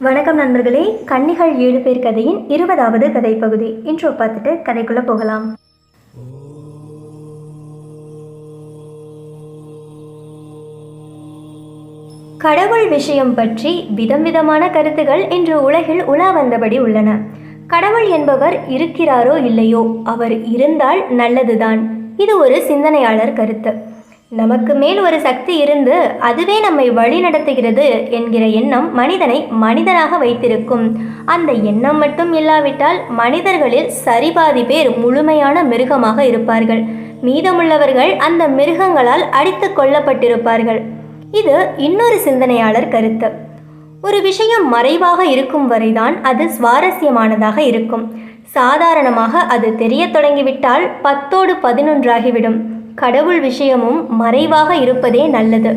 வணக்கம் நண்பர்களே கன்னிகள் ஏழு பேர் கதையின் இருபதாவது கதை பகுதி இன்று பார்த்துட்டு கதைக்குள்ள போகலாம். கடவுள் விஷயம் பற்றி விதம் விதமான கருத்துகள் இன்று உலகில் உலா வந்தபடி உள்ளன. கடவுள் என்பவர் இருக்கிறாரோ இல்லையோ அவர் இருந்தால் நல்லதுதான். இது ஒரு சிந்தனையாளர் கருத்து. நமக்கு மேல் ஒரு சக்தி இருந்து அதுவே நம்மை வழி நடத்துகிறது என்கிற எண்ணம் மனிதனை மனிதனாக வைத்திருக்கும். அந்த எண்ணம் மட்டும் இல்லாவிட்டால் மனிதர்களில் சரிபாதி பேர் முழுமையான மிருகமாக இருப்பார்கள். மீதமுள்ளவர்கள் அந்த மிருகங்களால் அடித்து கொல்லப்பட்டிருப்பார்கள். இது இன்னொரு சிந்தனையாளர் கருத்து. ஒரு விஷயம் மறைவாக இருக்கும் வரைதான் அது சுவாரஸ்யமானதாக இருக்கும். சாதாரணமாக அது தெரியத் தொடங்கிவிட்டால் பத்தோடு பதினொன்றாகிவிடும். கடவுள் விஷயமும் மறைவாக இருப்பதே நல்லது.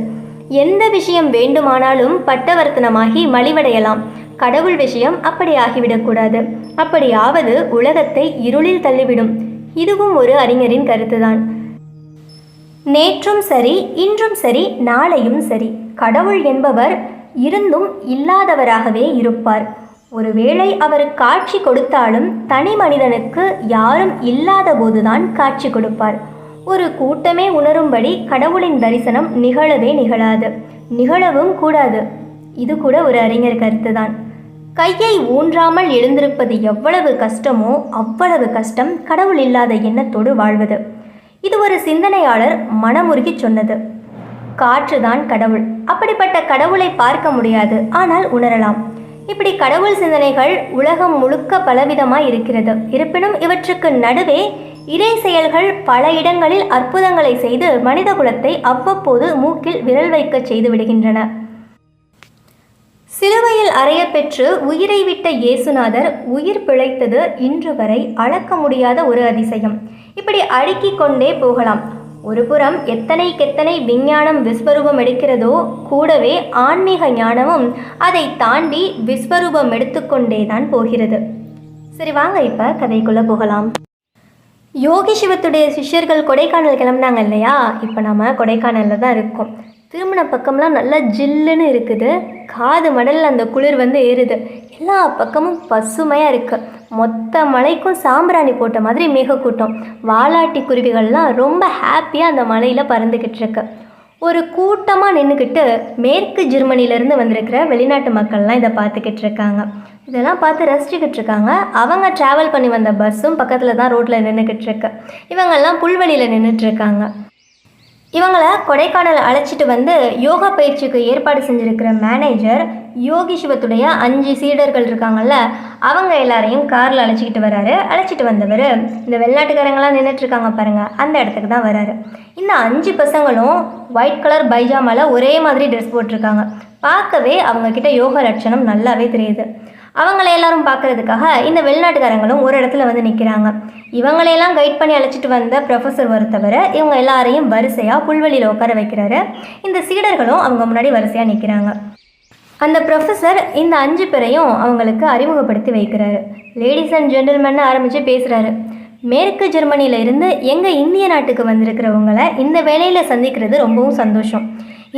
எந்த விஷயம் வேண்டுமானாலும் பட்டவர்த்தனமாகி மலிவடையலாம். கடவுள் விஷயம் அப்படி ஆகிவிடக்கூடாது. அப்படியாவது உலகத்தை இருளில் தள்ளிவிடும். இதுவும் ஒரு அறிஞரின் கருத்துதான். நேற்றும் சரி இன்றும் சரி நாளையும் சரி. கடவுள் என்பவர் இருந்தும் இல்லாதவராகவே இருப்பார். ஒருவேளை அவர் காட்சி கொடுத்தாலும் தனி மனிதனுக்கு யாரும் இல்லாத போதுதான் காட்சி கொடுப்பார். ஒரு கூட்டமே உணரும்படி கடவுளின் தரிசனம் நிகழவே நிகழாது. நிகழவும் கூடாது. இது கூட ஒரு அறிஞர் கருத்துதான். கையை ஊன்றாமல் எழுந்திருப்பது எவ்வளவு கஷ்டமோ அவ்வளவு கஷ்டம் கடவுள் இல்லாத எண்ணத்தோடு வாழ்வது. இது ஒரு சிந்தனையாளர் மனமுருகி சொன்னது. காற்றுதான் கடவுள். அப்படிப்பட்ட கடவுளை பார்க்க முடியாது. ஆனால் உணரலாம். இப்படி கடவுள் சிந்தனைகள் உலகம் முழுக்க பலவிதமாய் இருக்கிறது. இருப்பினும் இவற்றுக்கு நடுவே இறை செயல்கள் பல இடங்களில் அற்புதங்களை செய்து மனித குலத்தை அவ்வப்போது மூக்கில் விரல் வைக்கச் செய்து விடுகின்றன. சிலுவையில் அறைய பெற்று உயிரை விட்ட இயேசுநாதர் உயிர் பிழைத்தது இன்று வரை அளக்க முடியாத ஒரு அதிசயம். இப்படி அடுக்கிக் கொண்டே போகலாம். ஒருபுறம் எத்தனைக்கெத்தனை விஞ்ஞானம் விஸ்வரூபம் எடுக்கிறதோ கூடவே ஆன்மீக ஞானமும் அதை தாண்டி விஸ்வரூபம் எடுத்துக்கொண்டே தான் போகிறது. சரி வாங்க இப்போ கதைக்குள்ளே போகலாம். யோகி சிவத்துடைய சிஷ்யர்கள் கொடைக்கானல் கிளம்புனாங்க இல்லையா? இப்போ நம்ம கொடைக்கானலில் தான் இருக்கோம். திருமண பக்கம்லாம் நல்லா ஜில்லுன்னு இருக்குது. காது மடலில் அந்த குளிர் வந்து ஏறுது. எல்லா பக்கமும் பசுமையாக இருக்குது மொத்த மலைக்கும் சாம்பிராணி போட்ட மாதிரி மேகக்கூட்டம். வாலாட்டி குருவிகள்லாம் ரொம்ப ஹாப்பியாக அந்த மலையில் பறந்துக்கிட்டு இருக்கு. ஒரு கூட்டமாக நின்றுக்கிட்டு மேற்கு ஜெர்மனிலேருந்து வந்திருக்கிற வெளிநாட்டு மக்கள்லாம் இதை பார்த்துக்கிட்டு இருக்காங்க இதெல்லாம் பார்த்து ரசிச்சுக்கிட்டு இருக்காங்க அவங்க ட்ராவல் பண்ணி வந்த பஸ்ஸும் பக்கத்தில் தான் ரோட்டில் நின்றுக்கிட்டு இருக்கு இவங்கெல்லாம் புல்வெளியில் நின்றுட்டுருக்காங்க இவங்களை கொடைக்கானல் அழைச்சிட்டு வந்து யோகா பயிற்சிக்கு ஏற்பாடு செஞ்சுருக்கிற மேனேஜர் யோகி சிவத்துடைய அஞ்சு சீடர்கள் இருக்காங்கல்ல அவங்க எல்லாரையும் காரில் அழைச்சிக்கிட்டு வராரு. அழைச்சிட்டு வந்தவர் இந்த வெளிநாட்டுக்காரங்களாம் நின்றுட்டுருக்காங்க பாருங்கள் அந்த இடத்துக்கு தான் வராரு. இந்த அஞ்சு பசங்களும் ஒயிட் கலர் பைஜாமால ஒரே மாதிரி ட்ரெஸ் போட்டிருக்காங்க. பார்க்கவே அவங்கக்கிட்ட யோக யோகா லட்சணம் நல்லாவே தெரியுது. அவங்கள எல்லாரும் பார்க்கறதுக்காக இந்த வெளிநாட்டுக்காரங்களும் ஒரு இடத்துல வந்து நிற்கிறாங்க இவங்களையெல்லாம் கைட் பண்ணி அழைச்சிட்டு வந்த ப்ரொஃபஸர் ஒருத்தவர் இவங்க எல்லாரையும் வரிசையாக புல்வெளியில் உட்கார வைக்கிறாரு. இந்த சீடர்களும் அவங்க முன்னாடி வரிசையாக நிற்கிறாங்க அந்த ப்ரொஃபஸர் இந்த அஞ்சு பேரையும் அவங்களுக்கு அறிமுகப்படுத்தி வைக்கிறாரு. லேடிஸ் அண்ட் ஜென்டில்மேன் ஆரம்பித்து பேசுகிறாரு மேற்கு ஜெர்மனியில இருந்து எங்கள் இந்திய நாட்டுக்கு வந்திருக்கிறவங்கள இந்த வேலையில் சந்திக்கிறது ரொம்பவும் சந்தோஷம்.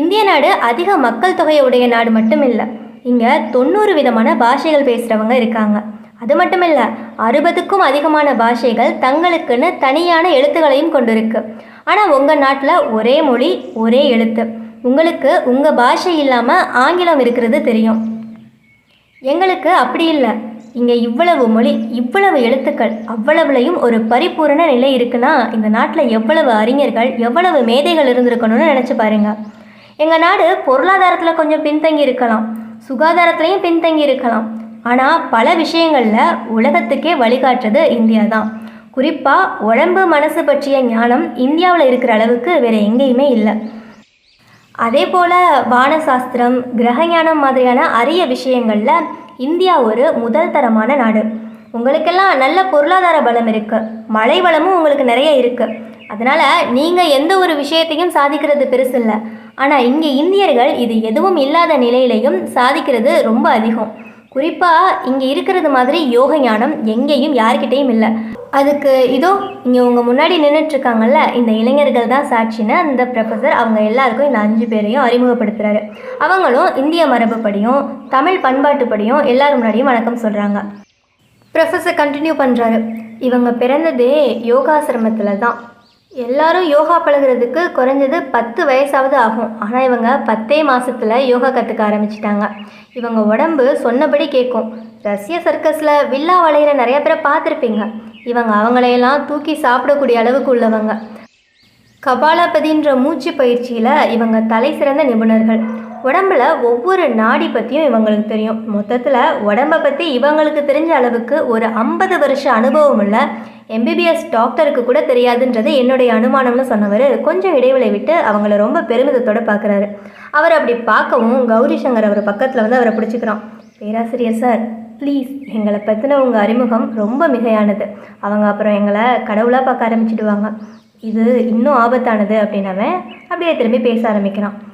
இந்திய நாடு அதிக மக்கள் தொகையை உடைய நாடு மட்டும் இல்லை இங்கே தொண்ணூறு விதமான பாஷைகள் பேசுகிறவங்க இருக்காங்க. அது மட்டும் இல்லை அறுபதுக்கும் அதிகமான பாஷைகள் தங்களுக்குன்னு தனியான எழுத்துக்களையும் கொண்டிருக்கு. ஆனால் உங்கள் நாட்டில் ஒரே மொழி ஒரே எழுத்து. உங்களுக்கு உங்கள் பாஷை இல்லாமல் ஆங்கிலம் இருக்கிறது தெரியும். எங்களுக்கு அப்படி இல்லை. இங்கே இவ்வளவு மொழி இவ்வளவு எழுத்துக்கள் அவ்வளவுலையும் ஒரு பரிபூரண நிலை இருக்குன்னா இந்த நாட்டில் எவ்வளவு அறிஞர்கள் எவ்வளவு மேதைகள் இருந்திருக்கணும்னு நினச்சி பாருங்க. எங்கள் நாடு பொருளாதாரத்தில் கொஞ்சம் பின்தங்கி இருக்கலாம். சுகாதாரத்துலேயும் பின்தங்கி இருக்கலாம். ஆனால் பல விஷயங்களில் உலகத்துக்கே வழிகாட்டுறது இந்தியா தான். குறிப்பாக உடம்பு மனசு பற்றிய ஞானம் இந்தியாவில் இருக்கிற அளவுக்கு வேறு எங்கேயுமே இல்லை. அதே போல் வானசாஸ்திரம் கிரகஞானம் மாதிரியான அரிய விஷயங்களில் இந்தியா ஒரு முதல் தரமான நாடு. உங்களுக்கெல்லாம் நல்ல பொருளாதார பலம் இருக்குது மழை வளமும் உங்களுக்கு நிறைய இருக்குது அதனால் நீங்கள் எந்த ஒரு விஷயத்தையும் சாதிக்கிறது பெருசு இல்லை. ஆனால் இங்கே இந்தியர்கள் இது எதுவும் இல்லாத நிலையிலையும் சாதிக்கிறது ரொம்ப அதிகம். குறிப்பாக இங்கே இருக்கிறது மாதிரி யோக ஞானம் எங்கேயும் யார்கிட்டேயும் இல்லை. அதுக்கு இதோ இங்கே உங்கள் முன்னாடி நின்றுட்டுருக்காங்கல்ல இந்த இளைஞர்கள் தான் சாட்சின்னு அந்த ப்ரொஃபஸர் அவங்க எல்லாருக்கும் இந்த அஞ்சு பேரையும் அறிமுகப்படுத்துகிறாரு அவங்களும் இந்திய மரபுப்படியும் தமிழ் பண்பாட்டுப்படியும் எல்லார் முன்னாடியும் வணக்கம் சொல்கிறாங்க ப்ரொஃபஸர் கண்டினியூ பண்ணுறாரு இவங்க பிறந்ததே யோகாசிரமத்தில் தான். எல்லாரும் யோகா பழகுறதுக்கு குறைஞ்சது பத்து வயசாவது ஆகும். ஆனால் இவங்க பத்தே மாதத்தில் யோகா கற்றுக்க ஆரம்பிச்சிட்டாங்க. இவங்க உடம்பு சொன்னபடி கேட்கும். ரஷ்ய சர்க்கஸில் வில்லா வளையிற நிறைய பேரை பார்த்துருப்பீங்க. இவங்க அவங்களையெல்லாம் தூக்கி சாப்பிடக்கூடிய அளவுக்கு உள்ளவங்க. கபாலபதின்ற மூச்சு பயிற்சியில் இவங்க தலை சிறந்த நிபுணர்கள். உடம்புல ஒவ்வொரு நாடி பற்றியும் இவங்களுக்கு தெரியும். மொத்தத்தில் உடம்பை பற்றி இவங்களுக்கு தெரிஞ்ச அளவுக்கு ஒரு ஐம்பது வருஷ அனுபவம் உள்ள எம்பிபிஎஸ் டாக்டருக்கு கூட தெரியாதுன்றது என்னுடைய அனுமானம்னு சொன்னவர் கொஞ்சம் இடைவெளி விட்டு அவங்கள ரொம்ப பெருமிதத்தோடு பார்க்குறாரு அவர் அப்படி பார்க்கவும் கௌரி சங்கர் அவர் பக்கத்தில் வந்து அவரை பிடிச்சிக்கிறான். பேராசிரியர் சார் ப்ளீஸ் எங்களை பற்றின உங்கள் அறிமுகம் ரொம்ப மிகையானது. அவங்க அப்புறம் எங்களை கடவுளாக பார்க்க ஆரம்பிச்சிடுவாங்க. இது இன்னும் ஆபத்தானது அப்படின்னவன் அப்படியே திரும்பி பேச ஆரம்பிக்கிறான்.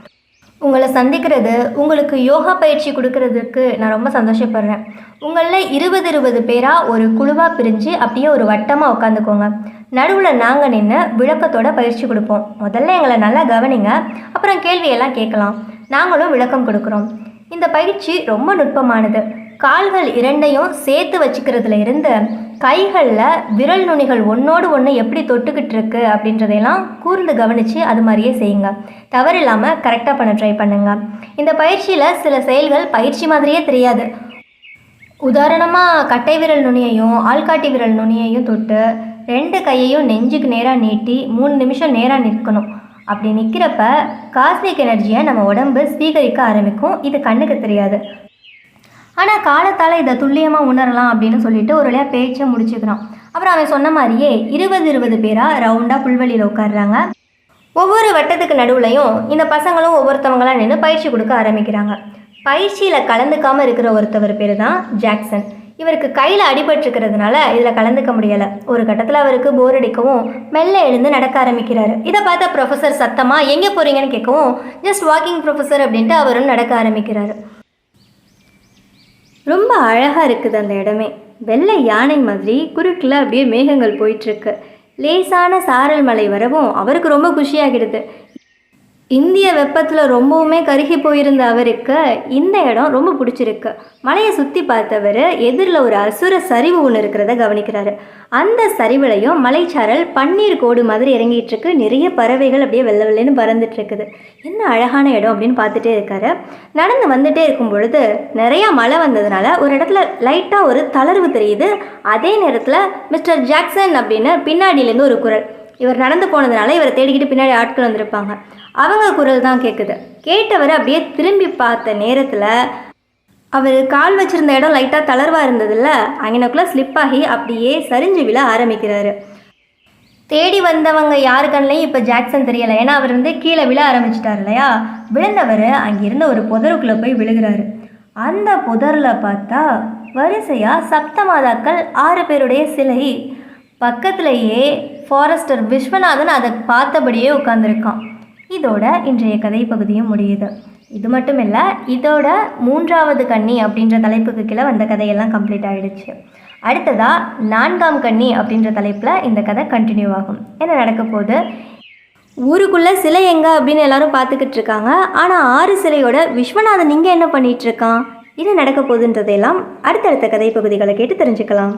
உங்களை சந்திக்கிறது உங்களுக்கு யோகா பயிற்சி கொடுக்கறதுக்கு நான் ரொம்ப சந்தோஷப்படுறேன். உங்களில் இருபது இருபது பேராக ஒரு குழுவாக பிரிஞ்சு அப்படியே ஒரு வட்டமாக உட்காந்துக்கோங்க. நடுவில் நாங்கள் நின்று விளக்கத்தோட பயிற்சி கொடுப்போம். முதல்ல எங்களை நல்லா கவனிங்க. அப்புறம் கேள்வியெல்லாம் கேட்கலாம். நாங்களும் விளக்கம் கொடுக்குறோம். இந்த பயிற்சி ரொம்ப நுட்பமானது. கால்கள் இரண்டையும் சேர்த்து வச்சுக்கிறதுல இருந்து கைகளில் விரல் நுனிகள் ஒன்றோடு ஒன்று எப்படி தொட்டுக்கிட்டு இருக்கு அப்படின்றதையெல்லாம் கூர்ந்து கவனித்து அது மாதிரியே செய்யுங்க. தவறு இல்லாமல் கரெக்டாக பண்ண ட்ரை பண்ணுங்க. இந்த பயிற்சியில் சில செயல்கள் பயிற்சி மாதிரியே தெரியாது. உதாரணமாக கட்டை விரல் நுனியையும் ஆள்காட்டி விரல் நுனியையும் தொட்டு ரெண்டு கையையும் நெஞ்சுக்கு நேராக நீட்டி மூணு நிமிஷம் நேராக நிற்கணும். அப்படி நிற்கிறப்ப காஸ்மிக் எனர்ஜியை நம்ம உடம்பு ஸ்வீகரிக்க ஆரம்பிக்கும். இது கண்ணுக்கு தெரியாது. ஆனால் காலத்தால் இதை துல்லியமாக உணரலாம் அப்படின்னு சொல்லிட்டு ஒரு வழியாக பேச்சை முடிச்சுக்கிறான். அப்புறம் அவன் சொன்ன மாதிரியே இருபது இருபது பேராக ரவுண்டாக புல்வெளியில் உட்காடுறாங்க ஒவ்வொரு வட்டத்துக்கு நடுவுலையும் இந்த பசங்களும் ஒவ்வொருத்தவங்களாம் நின்று பயிற்சி கொடுக்க ஆரம்பிக்கிறாங்க. பயிற்சியில் கலந்துக்காமல் இருக்கிற ஒருத்தவர் பேர் தான் ஜாக்சன். இவருக்கு கையில் அடிபட்டிருக்கிறதுனால இதில் கலந்துக்க முடியலை. ஒரு கட்டத்தில் அவருக்கு போர் அடிக்கவும் மெல்ல எழுந்து நடக்க ஆரம்பிக்கிறாரு. இதை பார்த்த ப்ரொஃபஸர் சத்தமாக எங்கே போகிறீங்கன்னு கேட்கவும் ஜஸ்ட் வாக்கிங் ப்ரொஃபஸர் அப்படின்ட்டு அவரும் நடக்க ஆரம்பிக்கிறாரு. ரொம்ப அழகாக இருக்குது அந்த இடமே. வெள்ளை யானை மாதிரி குறுக்கில் அப்படியே மேகங்கள் போயிட்டுருக்கு லேசான சாரல் மலை வரவும் அவருக்கு ரொம்ப குஷியாகிடுது. இந்திய வெப்பத்தில் ரொம்பவுமே கருகி போயிருந்த அவருக்கு இந்த இடம் ரொம்ப பிடிச்சிருக்கு. மலையை சுற்றி பார்த்தவர் எதிரில் ஒரு அசுர சரிவு ஒன்று இருக்கிறத கவனிக்கிறாரு. அந்த சரிவுலையும் மலைச்சாரல் பன்னீர் கோடு மாதிரி இறங்கிட்டு இருக்கு நிறைய பறவைகள் அப்படியே வெள்ளை வெள்ளைன்னு பறந்துட்டு இருக்குது என்ன அழகான இடம் அப்படின்னு பார்த்துட்டே இருக்காரு. நடந்து வந்துட்டே இருக்கும் பொழுது நிறையா மழை வந்ததுனால ஒரு இடத்துல லைட்டாக ஒரு தளர்வு தெரியுது. அதே நேரத்தில் மிஸ்டர் ஜாக்சன் அப்படின்னு பின்னாடியிலேருந்து ஒரு குரல் இவர் நடந்து போனதுனால இவரை தேடிக்கிட்டு பின்னாடி ஆட்கள் வந்திருப்பாங்க. அவங்க குரல் தான் கேட்குது கேட்டவர் அப்படியே திரும்பி பார்த்த நேரத்தில் அவர் கால் வச்சிருந்த இடம் லைட்டாக தளர்வாக இருந்ததில்ல அங்கனக்குள்ளே ஸ்லிப் ஆகி அப்படியே சரிஞ்சு விழ ஆரம்பிக்கிறாரு. தேடி வந்தவங்க யாரு கண்ணையும் இப்போ ஜாக்சன் தெரியலை. ஏன்னா அவர் வந்து கீழே விழ ஆரம்பிச்சிட்டார் இல்லையா? விழுந்தவர் அங்கிருந்த ஒரு புதருக்குள்ளே போய் விழுகிறாரு. அந்த புதரில் பார்த்தா வரிசையாக சப்தமாதாக்கள் ஆறு பேருடைய சிலை பக்கத்திலேயே ஃபாரஸ்டர் விஸ்வநாதன் அதை பார்த்தபடியே உட்காந்துருக்கான் இதோட இன்றைய கதை பகுதியும் முடியுது. இது மட்டும் இல்லை இதோட மூன்றாவது கன்னி அப்படின்ற தலைப்புக்கு கீழே வந்த கதையெல்லாம் கம்ப்ளீட் ஆகிடுச்சு அடுத்ததாக நான்காம் கன்னி அப்படின்ற தலைப்பில் இந்த கதை கண்டினியூ ஆகும். என்ன நடக்க போகுது? ஊருக்குள்ளே சிலை எங்கே அப்படின்னு எல்லாரும் பார்த்துக்கிட்டு இருக்காங்க. ஆனால் ஆறு சிலையோட விஸ்வநாதன் இங்கே என்ன பண்ணிகிட்ருக்கான் இது என்ன நடக்க போகுதுன்றதையெல்லாம் அடுத்தடுத்த கதை பகுதிகளை கேட்டு தெரிஞ்சுக்கலாம்.